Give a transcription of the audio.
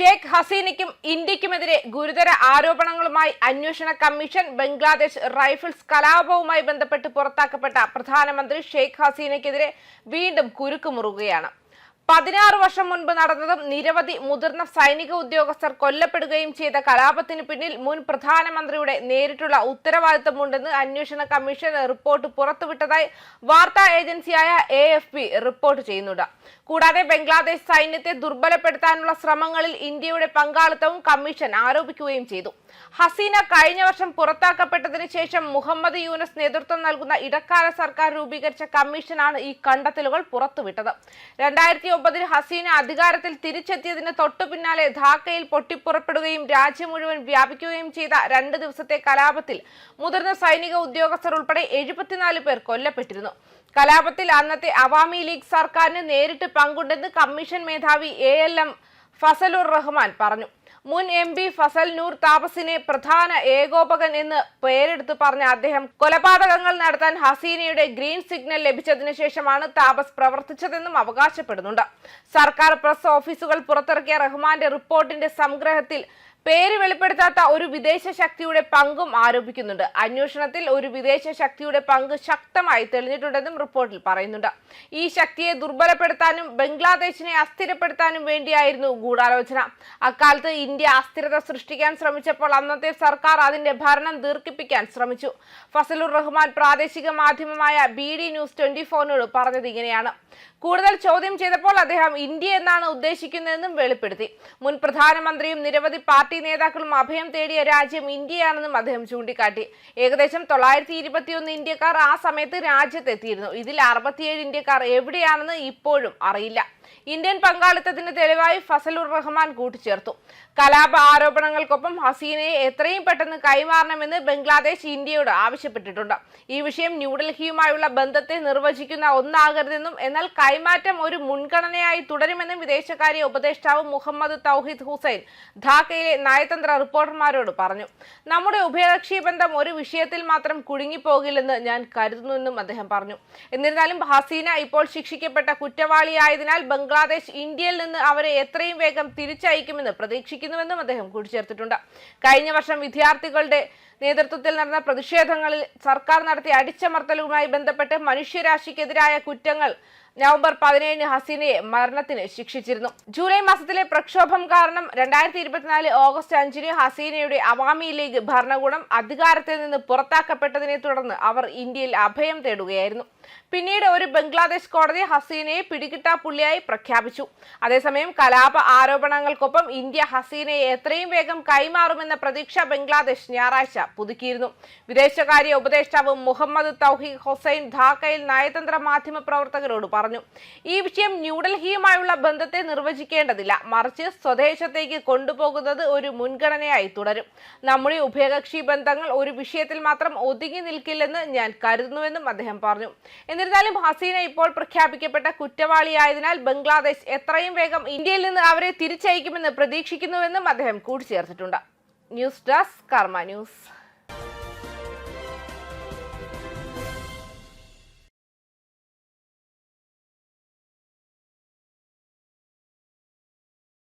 ഷേഖ് ഹസീനയ്ക്കും ഇന്ത്യക്കുമെതിരെ ഗുരുതര ആരോപണങ്ങളുമായി അന്വേഷണ commission Bangladesh rifles കലാപവുമായി ബന്ധപ്പെട്ട് പുറത്താക്കപ്പെട്ട പ്രധാനമന്ത്രി ഷേഖ് ഹസീനയ്ക്കെതിരെ വീണ്ടും കുരുക്കുമുറുകയാണ് പതിനാറ് വർഷം മുൻപ് നടന്നതും നിരവധി മുതിർന്ന സൈനിക ഉദ്യോഗസ്ഥർ കൊല്ലപ്പെടുകയും ചെയ്ത കലാപത്തിന് പിന്നിൽ മുൻ പ്രധാനമന്ത്രിയുടെ നേരിട്ടുള്ള ഉത്തരവാദിത്തമുണ്ടെന്ന് അന്വേഷണ കമ്മീഷൻ റിപ്പോർട്ട് പുറത്തുവിട്ടതായി വാർത്താ ഏജൻസിയായ എ റിപ്പോർട്ട് ചെയ്യുന്നുണ്ട്. കൂടാതെ ബംഗ്ലാദേശ് സൈന്യത്തെ ദുർബലപ്പെടുത്താനുള്ള ശ്രമങ്ങളിൽ ഇന്ത്യയുടെ പങ്കാളിത്തവും കമ്മീഷൻ ആരോപിക്കുകയും ചെയ്തു. ഹസീന കഴിഞ്ഞ വർഷം പുറത്താക്കപ്പെട്ടതിന് ശേഷം മുഹമ്മദ് യൂനസ് നേതൃത്വം നൽകുന്ന ഇടക്കാല സർക്കാർ രൂപീകരിച്ച കമ്മീഷനാണ് ഈ കണ്ടെത്തലുകൾ പുറത്തുവിട്ടത്. രണ്ടായിരത്തി ഒമ്പതിൽ ഹസീന അധികാരത്തിൽ തിരിച്ചെത്തിയതിന് തൊട്ടു പിന്നാലെ ധാക്കയിൽ പൊട്ടിപ്പുറപ്പെടുകയും രാജ്യം മുഴുവൻ വ്യാപിക്കുകയും ചെയ്ത രണ്ട് ദിവസത്തെ കലാപത്തിൽ മുതിർന്ന സൈനിക ഉദ്യോഗസ്ഥർ ഉൾപ്പെടെ എഴുപത്തിനാല് പേർ കൊല്ലപ്പെട്ടിരുന്നു. കലാപത്തിൽ അന്നത്തെ അവാമി ലീഗ് സർക്കാരിന് നേരിട്ട് പങ്കുണ്ടെന്ന് കമ്മീഷൻ മേധാവി A L M Fazlur Rahman പറഞ്ഞു. മുൻ എം പി ഫസൽ നൂർ താപസിനെ പ്രധാന ഏകോപകൻ എന്ന് പേരെടുത്ത് പറഞ്ഞ അദ്ദേഹം കൊലപാതകങ്ങൾ നടത്താൻ ഹസീനയുടെ ഗ്രീൻ സിഗ്നൽ ലഭിച്ചതിന് ശേഷമാണ് താപസ് പ്രവർത്തിച്ചതെന്നും അവകാശപ്പെടുന്നുണ്ട്. സർക്കാർ പ്രസ് ഓഫീസുകൾ പുറത്തിറക്കിയ റഹ്മാന്റെ റിപ്പോർട്ടിന്റെ സംഗ്രഹത്തിൽ പേര് വെളിപ്പെടുത്താത്ത ഒരു വിദേശ ശക്തിയുടെ പങ്കും ആരോപിക്കുന്നുണ്ട്. അന്വേഷണത്തിൽ ഒരു വിദേശ ശക്തിയുടെ പങ്ക് ശക്തമായി തെളിഞ്ഞിട്ടുണ്ടെന്നും റിപ്പോർട്ടിൽ പറയുന്നുണ്ട്. ഈ ശക്തിയെ ദുർബലപ്പെടുത്താനും ബംഗ്ലാദേശിനെ അസ്ഥിരപ്പെടുത്താനും വേണ്ടിയായിരുന്നു ഗൂഢാലോചന. അക്കാലത്ത് ഇന്ത്യ അസ്ഥിരത സൃഷ്ടിക്കാൻ ശ്രമിച്ചപ്പോൾ അന്നത്തെ സർക്കാർ അതിന്റെ ഭരണം ദീർഘിപ്പിക്കാൻ ശ്രമിച്ചു. ഫസലുർ റഹ്മാൻ പ്രാദേശിക മാധ്യമമായ ബി ഡി ന്യൂസ് ട്വന്റി ഫോറിനോട് പറഞ്ഞത് ഇങ്ങനെയാണ്. കൂടുതൽ ചോദ്യം ചെയ്തപ്പോൾ അദ്ദേഹം ഇന്ത്യ എന്നാണ് ഉദ്ദേശിക്കുന്നതെന്നും വെളിപ്പെടുത്തി. മുൻ പ്രധാനമന്ത്രിയും നിരവധി പാർട്ടി നേതാക്കളും അഭയം തേടിയ രാജ്യം ഇന്ത്യയാണെന്നും അദ്ദേഹം ചൂണ്ടിക്കാട്ടി. ഏകദേശം തൊള്ളായിരത്തി ഇരുപത്തിയൊന്ന് ഇന്ത്യക്കാർ ആ സമയത്ത് രാജ്യത്തെത്തിയിരുന്നു. ഇതിൽ അറുപത്തിയേഴ് ഇന്ത്യക്കാർ എവിടെയാണെന്ന് ഇപ്പോഴും അറിയില്ല. ഇന്ത്യൻ പങ്കാളിത്തത്തിന് തെളിവായി ഫസലുർ റഹ്മാൻ കൂട്ടിച്ചേർത്തു. കലാപ ആരോപണങ്ങൾക്കൊപ്പം ഹസീനയെ എത്രയും പെട്ടെന്ന് കൈമാറണമെന്ന് ബംഗ്ലാദേശ് ഇന്ത്യയോട് ആവശ്യപ്പെട്ടിട്ടുണ്ട്. ഈ വിഷയം ന്യൂഡൽഹിയുമായുള്ള ബന്ധത്തെ നിർവചിക്കുന്ന ഒന്നാകരുതെന്നും എന്നാൽ കൈമാറ്റം ഒരു മുൻഗണനയായി തുടരുമെന്നും വിദേശകാര്യ ഉപദേഷ്ടാവ് മുഹമ്മദ് തൗഹിദ് ഹുസൈൻ ധാക്കയിലെ നയതന്ത്ര റിപ്പോർട്ടർമാരോട് പറഞ്ഞു. നമ്മുടെ ഉഭയകക്ഷി ബന്ധം ഒരു വിഷയത്തിൽ മാത്രം കുടുങ്ങിപ്പോകില്ലെന്ന് ഞാൻ കരുതുന്നുവെന്നും അദ്ദേഹം പറഞ്ഞു. എന്നിരുന്നാലും ഹസീന ഇപ്പോൾ ശിക്ഷിക്കപ്പെട്ട കുറ്റവാളിയായതിനാൽ ബംഗ്ലാദേശ് ഇന്ത്യയിൽ നിന്ന് അവരെ എത്രയും വേഗം തിരിച്ചയക്കുമെന്ന് പ്രതീക്ഷിക്കുന്നുവെന്നും അദ്ദേഹം കൂട്ടിച്ചേർത്തിട്ടുണ്ട്. കഴിഞ്ഞ വർഷം വിദ്യാർത്ഥികളുടെ നേതൃത്വത്തിൽ നടന്ന പ്രതിഷേധങ്ങളിൽ സർക്കാർ നടത്തിയ അടിച്ചമർത്തലുമായി ബന്ധപ്പെട്ട് മനുഷ്യരാശിക്കെതിരായ കുറ്റങ്ങൾ നവംബർ പതിനേഴിന് ഹസീനയെ മരണത്തിന് ശിക്ഷിച്ചിരുന്നു. ജൂലൈ മാസത്തിലെ പ്രക്ഷോഭം കാരണം രണ്ടായിരത്തി ഇരുപത്തിനാല് ഓഗസ്റ്റ് അഞ്ചിന് ഹസീനയുടെ അവാമി ലീഗ് ഭരണകൂടം അധികാരത്തിൽ നിന്ന് പുറത്താക്കപ്പെട്ടതിനെ തുടർന്ന് അവർ ഇന്ത്യയിൽ അഭയം തേടുകയായിരുന്നു. പിന്നീട് ഒരു ബംഗ്ലാദേശ് കോടതി ഹസീനയെ പിടികിട്ടാപ്പുള്ളിയായി പ്രഖ്യാപിച്ചു. അതേസമയം കലാപ ആരോപണങ്ങൾക്കൊപ്പം ഇന്ത്യ ഹസീനയെ എത്രയും വേഗം കൈമാറുമെന്ന പ്രതീക്ഷ ബംഗ്ലാദേശ് ഞായറാഴ്ച പുതുക്കിയിരുന്നു. വിദേശകാര്യ ഉപദേഷ്ടാവ് മുഹമ്മദ് തൗഹീദ് ഹുസൈൻ ധാക്കയിൽ നയതന്ത്ര മാധ്യമ പ്രവർത്തകരോട് പറഞ്ഞു ഈ വിഷയം ന്യൂഡൽഹിയുമായുള്ള ബന്ധത്തെ നിർവചിക്കേണ്ടതില്ല. മറിച്ച് സ്വദേശത്തേക്ക് കൊണ്ടുപോകുന്നത് ഒരു മുൻഗണനയായി തുടരും. നമ്മുടെ ഉഭയകക്ഷി ബന്ധങ്ങൾ ഒരു വിഷയത്തിൽ മാത്രം ഒതുങ്ങി നിൽക്കില്ലെന്ന് ഞാൻ കരുതുന്നുവെന്നും അദ്ദേഹം പറഞ്ഞു. എന്നിരുന്നാലും ഹസീന ഇപ്പോൾ പ്രഖ്യാപിക്കപ്പെട്ട കുറ്റവാളിയായതിനാൽ ബംഗ്ലാദേശ് എത്രയും വേഗം ഇന്ത്യയിൽ നിന്ന് അവരെ തിരിച്ചയക്കുമെന്ന് പ്രതീക്ഷിക്കുന്നുവെന്നും അദ്ദേഹം കൂട്ടിച്ചേർത്തിട്ടുണ്ട്. News desk Karma news.